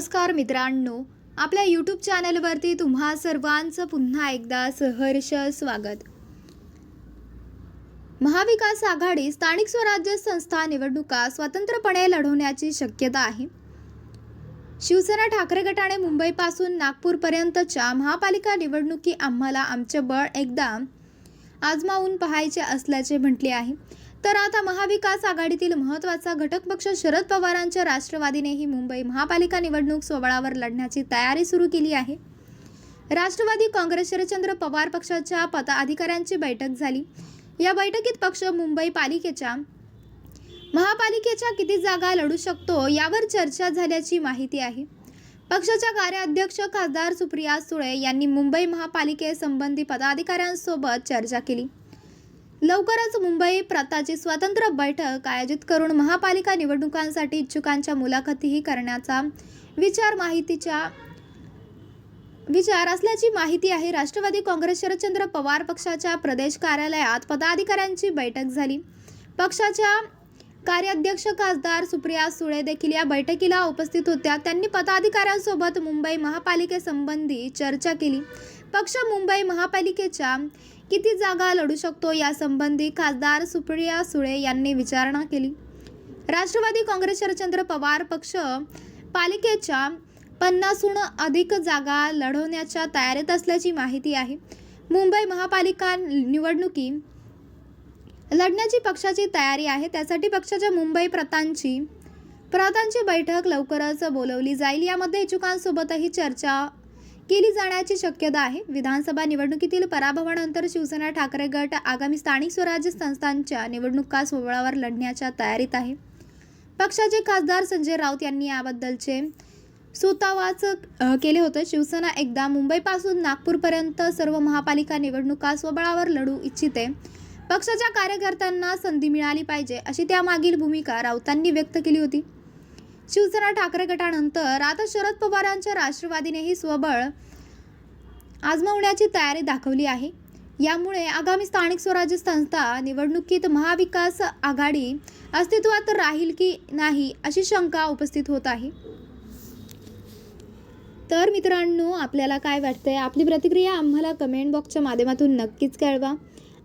नमस्कार मित्रांनो आपल्या यूट्यूब चॅनलवरती तुम्हा सर्वांचं पुन्हा एकदा सहर्ष स्वागत. महाविकास आघाडी स्थानिक स्वराज्य संस्था निवडणुका स्वतंत्रपणे लढवण्याची शक्यता आहे. शिवसेना ठाकरे गटाने मुंबईपासून नागपूरपर्यंतच्या महापालिका निवडणुकी आम्हाला आमचे बळ एकदा आजमावून पाहायचे असल्याचे म्हटले आहे. तर आता महाविकास आघाडीतील महत्त्वाचा घटक पक्ष शरद पवारांच्या राष्ट्रवादीनेही मुंबई महापालिका निवडणूक सोहळावर लढण्याची तयारी सुरू केली आहे. राष्ट्रवादी काँग्रेस शरदचंद्र पवार पक्षाच्या पदाधिकाऱ्यांची बैठक झाली. या बैठकीत पक्ष मुंबई पालिकेच्या महापालिकेच्या किती जागा लढू शकतो यावर चर्चा झाल्याची माहिती आहे. पक्षाच्या कार्याध्यक्ष खासदार सुप्रिया सुळे यांनी मुंबई महापालिकेसंबंधी पदाधिकाऱ्यांसोबत चर्चा केली. लवकरच मुंबई प्रांताची स्वतंत्र बैठक आयोजित करून महापालिका निवडणुकांसाठी इच्छुकांच्या मुलाखतीही करण्याचा विचार माहितीच्या विचार असल्याची माहिती आहे. राष्ट्रवादी काँग्रेस शरदचंद्र पवार पक्षाच्या प्रदेश कार्यालयात पदाधिकाऱ्यांची बैठक झाली. पक्षाच्या कार्याध्यक्ष खासदार सुप्रिया सुळे देखील या बैठकीला उपस्थित होत्या. त्यांनी पदाधिकाऱ्यांसोबत मुंबई महापालिकेसंबंधी चर्चा केली. पक्ष मुंबई महापालिकेच्या किती जागा लढू शकतो यासंबंधी खासदार सुप्रिया सुळे यांनी विचारणा केली. राष्ट्रवादी काँग्रेस शरदचंद्र पवार पक्ष पालिकेच्या पन्नासहून अधिक जागा लढवण्याच्या तयारीत असल्याची माहिती आहे. मुंबई महापालिका निवडणुकी लढण्याची पक्षाची तयारी आहे. त्यासाठी पक्षाच्या मुंबई प्रतांची प्रतांची बैठक लवकरच बोलवली जाईल. यामध्ये इच्छुकांसोबतही चर्चा केली जाण्याची शक्यता आहे. विधानसभा निवडणुकीतील पराभवानंतर शिवसेना ठाकरे गट आगामी स्थानिक स्वराज्य संस्थांच्या निवडणुका सोहळावर लढण्याच्या तयारीत आहे. पक्षाचे खासदार संजय राऊत यांनी याबद्दलचे सुतावाच केले होते. शिवसेना एकदा मुंबईपासून नागपूरपर्यंत सर्व महापालिका निवडणुका स्वबळावर लढू इच्छिते. पक्षाच्या कार्यकर्त्यांना संधी मिळाली पाहिजे अशी त्यामागील भूमिका राऊतांनी व्यक्त केली होती. शिवसेना ठाकरे गटानंतर आता शरद पवारांच्या राष्ट्रवादीनेही स्वबळ आजमावण्याची तयारी दाखवली आहे. यामुळे आगामी स्थानिक स्वराज्य संस्था निवडणुकीत महाविकास आघाडी अस्तित्वात राहील की नाही अशी शंका उपस्थित होत आहे. तर मित्रांनो आपल्याला काय वाटतंय? आपली प्रतिक्रिया आम्हाला कमेंट बॉक्सच्या माध्यमातून नक्कीच कळवा.